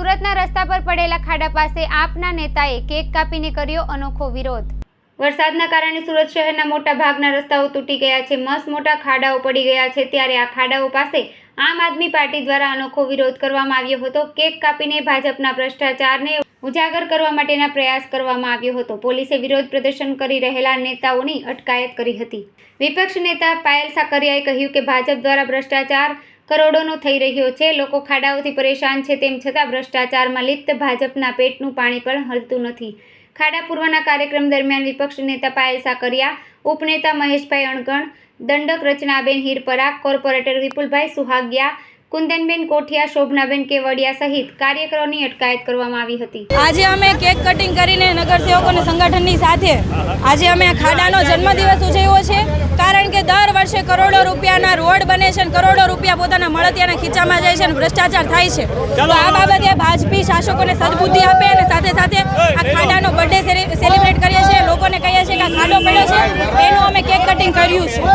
સુરતના રસ્તા પર પડેલા ખાડા પાસે આપના નેતાએ કેક કાપીને કર્યો અનોખો વિરોધ. વરસાદના કારણે સુરત શહેરના મોટા ભાગના રસ્તાઓ તૂટી ગયા છે. મસ્ત મોટા ખાડાઓ પડી ગયા છે. ત્યારે આ ખાડાઓ પાસે આમ આદમી પાર્ટી દ્વારા અનોખો વિરોધ કરવામાં આવ્યો હતો. કેક કાપીને ભાજપના ભ્રષ્ટાચારને ઉજાગર કરવા માટેના પ્રયાસ કરવામાં આવ્યો હતો. પોલીસે વિરોધ પ્રદર્શન કરી રહેલા નેતાઓની અટકાયત કરી હતી. વિપક્ષ નેતા પાયલ સાકરિયાએ કહ્યું કે ભાજપ દ્વારા ભ્રષ્ટાચાર કરોડોનો થઈ રહ્યો છે. લોકો ખાડાઓથી પરેશાન છે તેમ છતાં ભ્રષ્ટાચારમાં લિપ્ત ભાજપના પેટનું પાણી પણ હલતું નથી. ખાડા પૂર્વના કાર્યક્રમ દરમિયાન વિપક્ષ નેતા પાયલ સાકરિયા, ઉપનેતા મહેશભાઈ અણગણ, દંડક રચનાબેન હિરપરા, કોર્પોરેટર વિપુલભાઈ સુહાગિયા, કુંદનબેન કોઠિયા, શોભનાબેન કેવડિયા સહિત કાર્યકરોની અટકાયત કરવામાં આવી હતી. આજે અમે કેક કટિંગ કરીને નગરસેવકોના સંગઠનની સાથે આજે અમે ખાડાનો જન્મદિવસ ઉજવ્યો છે. વર્ષે કરોડો રૂપિયાના રોડ બને છે અને કરોડો રૂપિયા પોતાના મળતિયાના ખીચામાં જાય છે અને ભ્રષ્ટાચાર થાય છે તો આ બાબતે ભાજપી શાસકોને સદબુદ્ધિ આપે અને સાથે સાથે આ ખાડાનો બર્થડે સેલિબ્રેટ કરીએ છીએ લોકોને કહીએ છીએ કે આ ખાડો પડ્યો છે એનું અમે કેક કટિંગ કર્યું છે